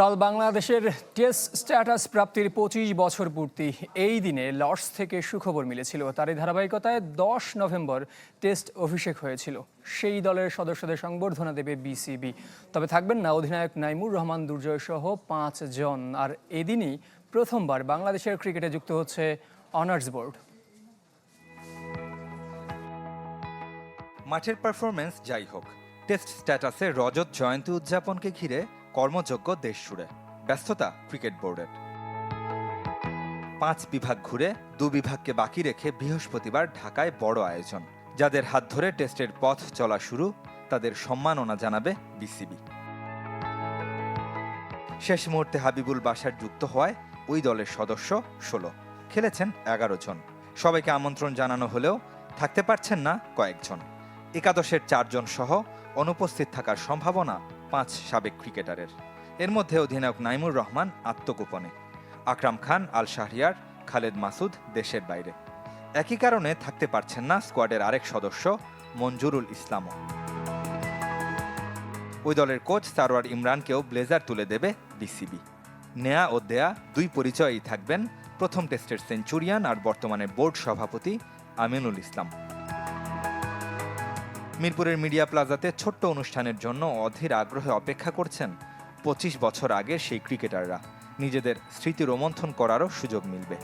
কাল বাংলাদেশের test status প্রাপ্তির পঁচিশ বছর পূর্তি। এই দিনে লর্ডস থেকে সুখবর মিলেছিল। তারই ধারাবাহিকতায় দশ নভেম্বর টেস্ট অভিষেক হয়েছিল। সেই দলের সদস্যদের সংবর্ধনা দেবে বিসিবি। তবে থাকবেন না, অধিনায়ক নাইমুর রহমান দুর্জয় সহ পাঁচ জন। আর এদিনই প্রথমবার বাংলাদেশের ক্রিকেটে যুক্ত হচ্ছে অনার্স বোর্ড। মাঠের পারফরমেন্স যাই হোক, টেস্ট স্ট্যাটাসে রজত জয়ন্তী উদযাপনকে ঘিরে কর্মযোগ্য দেশ জুড়ে। ব্যস্ততা ক্রিকেট বোর্ডের। পাঁচ বিভাগ ঘুরে দু বিভাগকে বাকি রেখে বৃহস্পতিবার ঢাকায় বড় আয়োজন। যাদের হাত ধরে টেস্টের পথ চলা শুরু, তাদের সম্মাননা জানাবে বিসিবি। শেষ মুহূর্তে হাবিবুল বাসার যুক্ত হওয়ায় ওই দলের সদস্য ষোলো। খেলেছেন এগারো জন। সবাইকে আমন্ত্রণ জানানো হলেও থাকতে পারছেন না কয়েকজন। একাদশের চারজন সহ অনুপস্থিত থাকার সম্ভাবনা পাঁচ সাবেক ক্রিকেটারের। এর মধ্যে অধিনায়ক নাইমুর রহমান আত্মগোপনে, আকরাম খান, আল শাহরিয়ার, খালেদ মাসুদ দেশের বাইরে। একই কারণে থাকতে পারছেন না স্কোয়াডের আরেক সদস্য, মঞ্জুরুল ইসলামও। ওই দলের কোচ সারোয়ার ইমরানকেও ব্লেজার তুলে দেবে বিসিবি। নেয়া ও দেয়া দুই পরিচয়ই থাকবেন প্রথম টেস্টের সেঞ্চুরিয়ান আর বর্তমানে বোর্ড সভাপতি আমিনুল ইসলাম। মিরপুরের মিডিয়া প্লাজাতে ছোট্ট অনুষ্ঠানের জন্য অধীর আগ্রহে অপেক্ষা করছেন পঁচিশ বছর আগের সেই ক্রিকেটাররা। নিজেদের স্মৃতি রোমন্থন করারও সুযোগ মিলবে।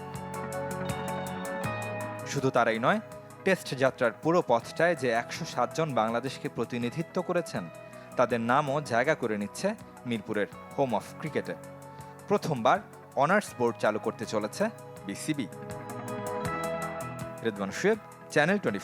শুধু তারাই নয়, টেস্ট যাত্রার পুরো পথটায় যে একশো জন বাংলাদেশকে প্রতিনিধিত্ব করেছেন, তাদের নামও জায়গা করে নিচ্ছে মিরপুরের হোম অফ ক্রিকেটে। প্রথমবার অনার্স বোর্ড চালু করতে চলেছে BCB. Redwan Shuaib channel twenty